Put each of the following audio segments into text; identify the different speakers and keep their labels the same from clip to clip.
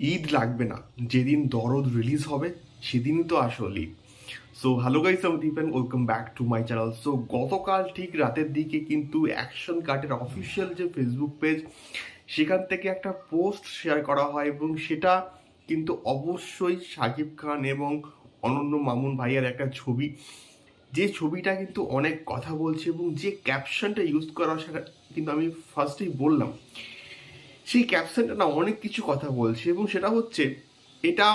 Speaker 1: ঈদ লাগবে না। যেদিন দরদ রিলিজ হবে, সেদিনই তো আসল ঈদ। সো হ্যালো গাইস আমি Dipen welcome back to my channel so গতকাল ঠিক রাতের দিকে কিন্তু অ্যাকশন কার্ডের অফিসিয়াল যে ফেসবুক পেজ সেখান থেকে একটা পোস্ট শেয়ার করা হয় এবং সেটা কিন্তু অবশ্যই সাকিব খান এবং অনন্য মামুন ভাইয়ের একটা ছবি। যে ছবিটা কিন্তু অনেক কথা বলছে এবং যে ক্যাপশনটা ইউজ করা সেটা কিন্তু আমি ফার্স্টেই বললাম। সেই ক্যাপশনটা না অনেক কিছু কথা বলছে এবং সেটা হচ্ছে এটা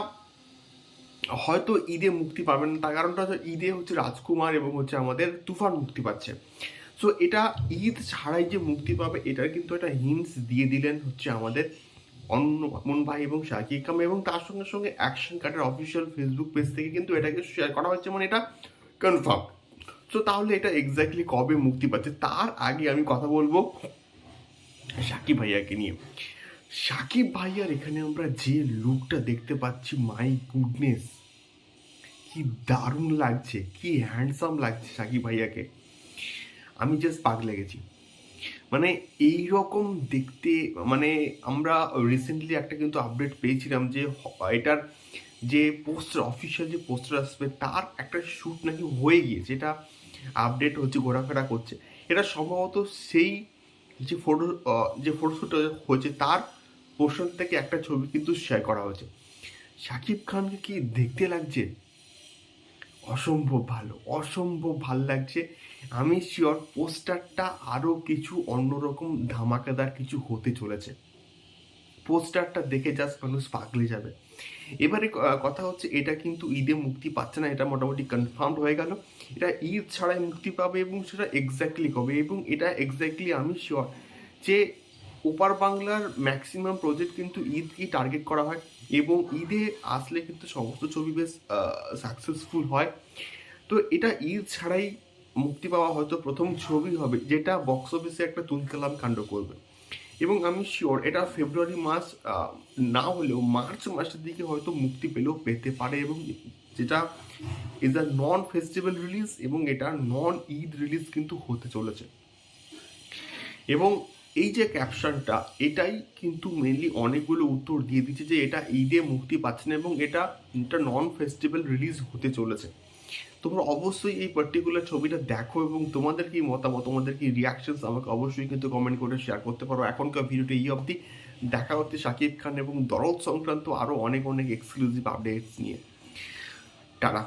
Speaker 1: হয়তো ঈদে মুক্তি পাবেন না, তার কারণটা হচ্ছে ঈদে হচ্ছে রাজকুমার এবং হচ্ছে আমাদের তুফান মুক্তি পাচ্ছে। সো এটা ঈদ ছাড়াই যে মুক্তি পাবে, এটার কিন্তু একটা হিন্স দিয়ে দিলেন হচ্ছে আমাদের অন্য ভাই এবং শাকিব খান এবং তার সঙ্গে সঙ্গে অ্যাকশন কার্ডের অফিসিয়াল ফেসবুক পেজ থেকে কিন্তু এটাকে শেয়ার করা হচ্ছে মানে এটা কনফার্ম সো তাহলে এটা এক্স্যাক্টলি কবে মুক্তি পাচ্ছে, তার আগে আমি কথা বলব সাকিব ভাইয়াকে নিয়ে। সাকিব ভাইয়ার এখানে আমরা যে লুকটা দেখতে পাচ্ছি মাই গুডনেস কি দারুণ লাগছে, কি হ্যান্ডসাম লাগছে সাকিব ভাইয়াকে। আমি জাস্ট পাগ লেগেছি মানে এই রকম দেখতে মানে আমরা রিসেন্টলি একটা কিন্তু আপডেট পেয়েছিলাম যে এটার যে পোস্টার অফিসিয়াল যে পোস্টার আসবে, তার একটা শ্যুট নাকি হয়ে গিয়েছে। এটা আপডেট হচ্ছে, ঘোরাফেরা করছে। এটা সম্ভবত সেই যে ফটো যে ফটোশ্যুট হয়েছে তার পোর্শন থেকে একটা ছবি কিন্তু শেয়ার করা হয়েছে। শাকিব খানকে কি দেখতে লাগছে? অসম্ভব ভালো, অসম্ভব ভালো লাগছে। আমি শিওর পোস্টারটা আরও কিছু অন্যরকম ধামাকাদার কিছু হতে চলেছে। পোস্টারটা দেখে জাস্ট মানুষ পাগলে যাবে। এবারে কথা হচ্ছে এটা কিন্তু ঈদে মুক্তি পাচ্ছে না, এটা মোটামুটি কনফার্মড হয়ে গেল। এটা ঈদ ছাড়াই মুক্তি পাবে এবং সেটা এক্স্যাক্টলি কবে এবং এটা এক্স্যাক্টলি আমি শিওর যে ওপার বাংলার ম্যাক্সিমাম প্রজেক্ট কিন্তু ঈদকেই টার্গেট করা হয় এবং ঈদে আসলে কিন্তু সমস্ত ছবি বেশ সাকসেসফুল হয়। তো এটা ঈদ ছাড়াই মুক্তি পাওয়া হয়তো প্রথম ছবি হবে, যেটা বক্স অফিসে একটা তুলকালাম কাণ্ড করবে। এবং আমি শিওর এটা ফেব্রুয়ারি মাস না হলেও মার্চ মাসের দিকে হয়তো মুক্তি পেলেও পেতে পারে এবং যেটা is a non festival release এবং এটা নন ঈদ রিলিজ কিন্তু হতে চলেছে। এবং এই যে ক্যাপশনটা এটাই কিন্তু মেনলি অনেকগুলো উত্তর দিয়ে দিচ্ছে যে এটা ঈদে মুক্তি পাচ্ছে না এবং এটা এটা নন ফেস্টিভ্যাল রিলিজ হতে চলেছে। তোমরা অবশ্যই এই পার্টিকুলার ছবিটা দেখো এবং তোমাদের কি মতামত? তোমাদের কি রিয়াকশনস আমাকে অবশ্যই কিন্তু কমেন্ট করে শেয়ার করতে পারো। এখনকার ভিডিওটি এই অবধি। দেখা হচ্ছে শাকিব খান এবং দরদ সংক্রান্ত আরও অনেক অনেক এক্সক্লুসিভ আপডেটস নিয়ে। টাটা।